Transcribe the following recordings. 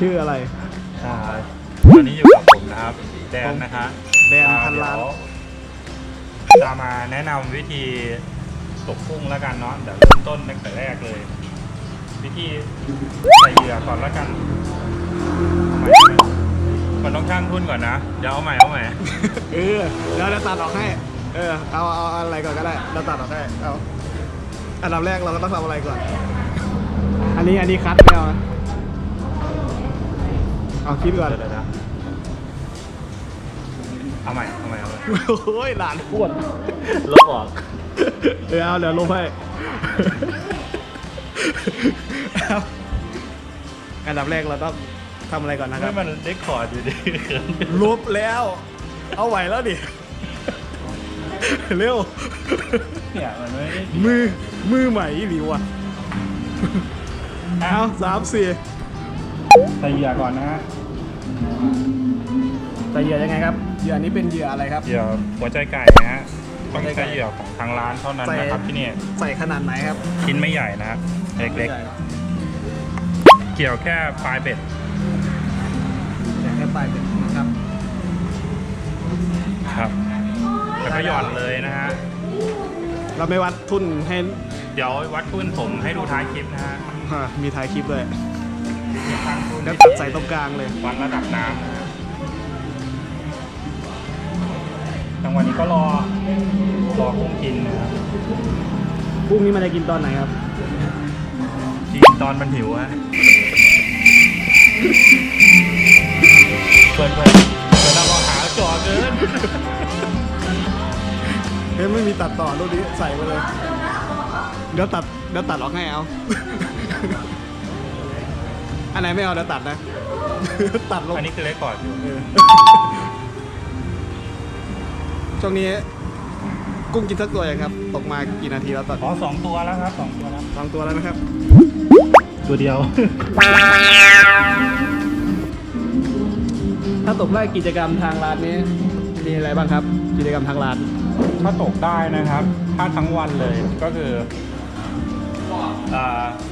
ชื่ออะไร อ่าวันนี้อยู่กับผมนะครับ แดนนะคะแดนพันล้าน เดี๋ยวจะมาแนะนำวิธีตกกุ้งแล้วกันเนาะเดี๋ยวเริ่มต้นตั้งแต่แรกเลย วิธีใส่เหยื่อก่อนแล้วกันเอาใหม่มันต้องช่างทุนก่อนนะเดี๋ยวเอาใหม่เอาใหม่ เออเดี๋ยวเราตัดออกให้ เออ เอาเอาเอาอะไรก่อนก็ได้ เราตัดออกให้ เอา อันดับแรกเราก็ต้องทำอะไรก่อน อันนี้อันนี้คัดไม่เอานะ เอาคิดก่อนเดี๋ยวเดี๋ยวนะเอาใหม่เอาใหม่เอาใหม่โอ้ยหลานปวดลบออกเดี๋ยวเอาเดี๋ยวลบให้เอาอันดับแรกเราต้องทำอะไรก่อนนะคให้รับมันได้คอร์ดอยู่ดิลบแล้ว เอาไหวแล้วดิ เร็ว เนี่ยมันไม่ได้มือมือใหม่อีหลิวอะเอาสามสี่ ใส่เหยื่อก่อนนะฮะใส่เหยื่อยังไงครับ เหยื่อนี้เป็นเหยื่ออะไรครับ เหยื่อหัวใจไก่นะฮะต้องใช้เหยื่อของทางร้านเท่านั้นนะครับที่นี่ใส่ขนาดไหนครับ ชิ้นไม่ใหญ่นะฮะเล็กๆ เกี่ยวแค่ปลายเบ็ดๆแค่ปลายเป็นนะครับ ครับ แล้วก็หย่อนเลยนะฮะ เราไม่วัดทุนให้ เดี๋ยววัดทุ่นผมให้ดูท้ายคลิปนะฮะอ่ามีถ่ายคลิปเลยทางทุ่น แล้วตัดใส่ตรงกลางเลยวัดระดับน้ำนะฮะจังหวะนี้ก็รอ รอกุ้งกินนะครับพรุ่งนี้มันจะกินตอนไหนครับ กินตอนมันหิวฮะเปิดเปิดเปิดเราหาจ่อเกินเฮ้ยไม่มีตัดต่อรูปนี้ใส่ไปเลย เดี๋ยวตัดเดี๋ยวตัดออกให้เอา อันไหนไม่เอาเดี๋ยวตัดนะ ตัดลงอันนี้คือเรคคอร์ดอยู่เออช่วงนี้ กุ้งกินสักตัวยังครับ ตกมากี่นาทีแล้วตัดอ๋อสองตัวแล้วครับสองตัวแล้ว สองตัวแล้วนะครับ ตัวเดียว ถ้าตกได้กิจกรรมทางร้านนี้มีอะไรบ้างครับ กิจกรรมทางร้าน ถ้าตกได้นะครับ ถ้าทั้งวันเลยก็คือเอ่อ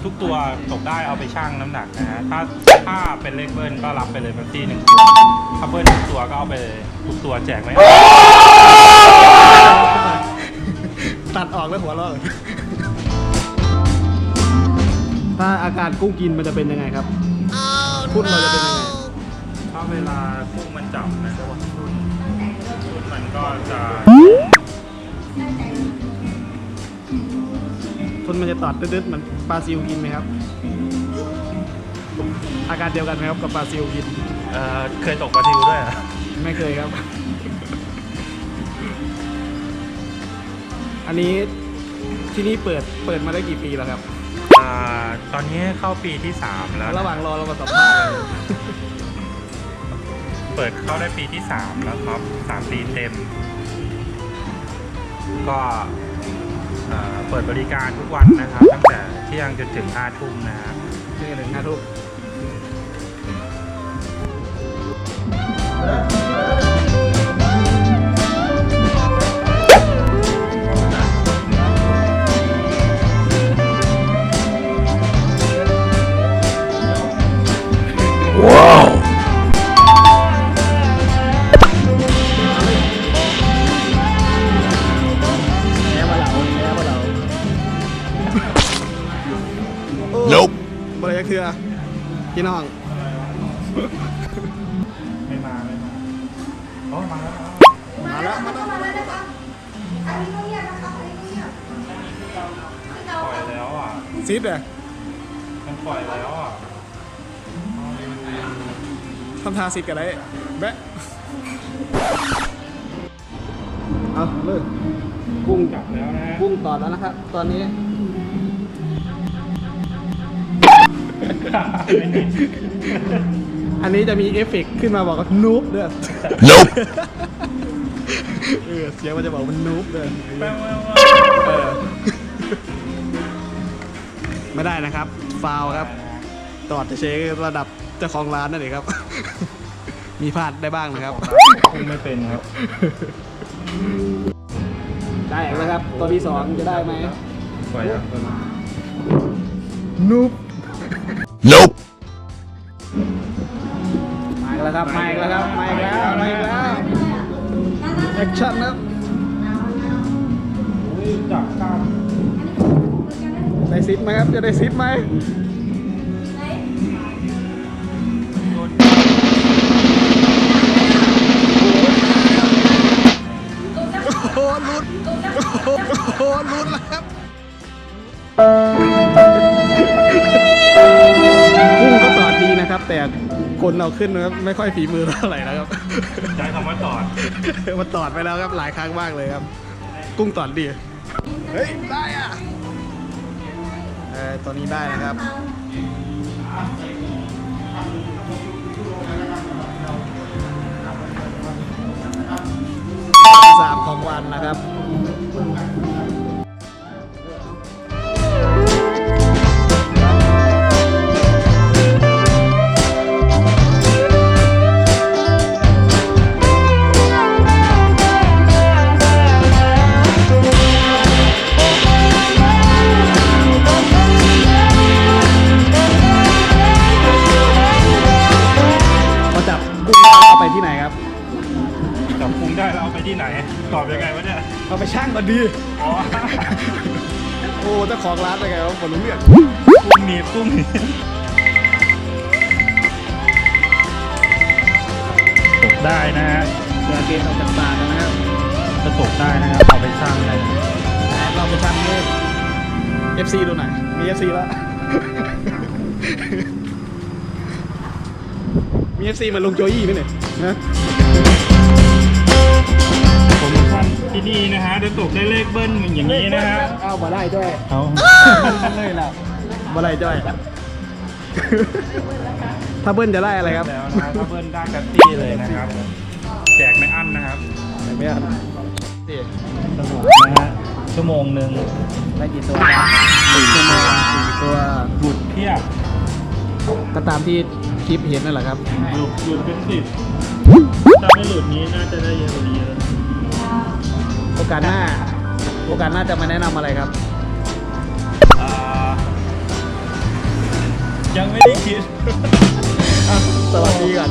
ทุกตัวตกได้เอาไปชั่งน้ำหนักนะฮะถ้าถ้าเป็นเลขเบิ้ลก็รับไปเลยเป็นที่หนึ่งตัวถ้าเบิ้ลทุกตัวก็เอาไปเลยทุกตัวแจกไหมตัดออกแล้วหัวเราะเลยถ้าอาการกุ้งกินมันจะเป็นยังไงครับพุ่นเราจะเป็นยังไงถ้าเวลากุ้งมันจับนะทุนทุนมันก็จะ ทุนมันจะตอดตึ๊ดๆเหมือนปลาซิวกินไหมครับ อาการเดียวกันไหมครับกับปลาซิวกิน เอ่อเคยตกปลาทิวด้วยเหรอไม่เคยครับ อันนี้ที่นี่เปิดเปิดมาได้กี่ปีแล้วครับ อ่าตอนนี้เข้าปีที่ 3 แล้วนะระหว่างรอเรามาสัมภาษณ์เลยเปิดเข้าได้ปีที่ 3 แล้วครับ 3 ปีเต็ม ก็ เปิดบริการทุกวันนะครับ ตั้งแต่เที่ยงจนถึง5ทุ่มนะครับนี่ถึง5ทุ่ม ไม่มาไม่มาโอ้มาแล้วมาแล้วมาแล้วปล่อยแล้วอะซิดเลยมันปล่อยแล้วอะทำทาซิดกันได้แบะเอาเลยกุ้งจับแล้วนะพุ่งต่อแล้วนะครับ ตอนนี้ อันนี้จะมีเอฟเฟกต์ขึ้นมาบอกว่านูบด้วย Nope. เออเสียงมันจะบอกมันนูบด้วยแป้งแป้งเออไม่ได้นะครับ ฟาวครับ ตอดจะเชคระดับเจ้าของร้านนั่นเองครับ มีพลาดได้บ้างนะครับกุ้งไม่เป็นครับ ได้แล้วครับ ตัวที่สองจะได้ไหมปล่อยแล้วนูบ Nope. แล้วครับมาอีกแล้วครับมาอีกแล้วมาอีกแล้วแอคชั่นครับจับกล้ามได้ซิปไหมครับจะได้ซิปไหมโอ้โหลุ้นโอ้โหลุ้นแล้วครับกุ้งก็ตอดดีนะครับแต่ คนเอาขึ้นนะครับไม่ค่อยฝีมือเท่าไหร่นะครับใช้คำว่าตอดมันตอดไปแล้วครับหลายครั้งมากเลยครับ กุ้งตอดดีเฮ้ยได้อะเออตอนนี้ได้นะครับสามของวันนะครับ ที่ไหนตอบยังไงวะเนี่ย เอาไปช่างก่อนดี อ๋อ โอ้เจ้าของร้านเป็นไงวะผมรู้เรื่องกุ้งหนีบกุ้งหนีบตกได้นะฮะเดี๋ยวเกณฑ์ออกจากปากนะครับจะตกได้นะครับเอาไปสร้างได้เราไปช่างให้ FC ดูหน่อย มี FC แล้ว มี FC เหมาลงโจยี่ไหมเนี่ยนะโปรโมชั่น ที่นี่นะฮะจะตกได้เลขเบิ้ลอย่างนี้นะฮะเอามาได้ด้วยเอาเลยล่ะมาได้ด้วย ถ้าเบิ้ลจะได้อะไรครับแล้วนะถ้าเบิ้ลได้แป๊บตี้เลยนะครับ แจกไม่อั้นนะครับไม่อันนี่สนุกนะฮะชั่วโมงหนึ่งได้กี่ตัวนะสี่ชั่วโมงสี่ตัวหลุดเพียบก็ตามที่คลิปเห็นนั่นแหละครับ หลุดหลุดเป็นสิบถ้าไม่หลุดนี้น่าจะได้เยอะกว่านี้เยอะ โอกาสหน้า โอกาสหน้าจะมาแนะนำอะไรครับ อ่ายังไม่ได้คิด สวัสดีก่อน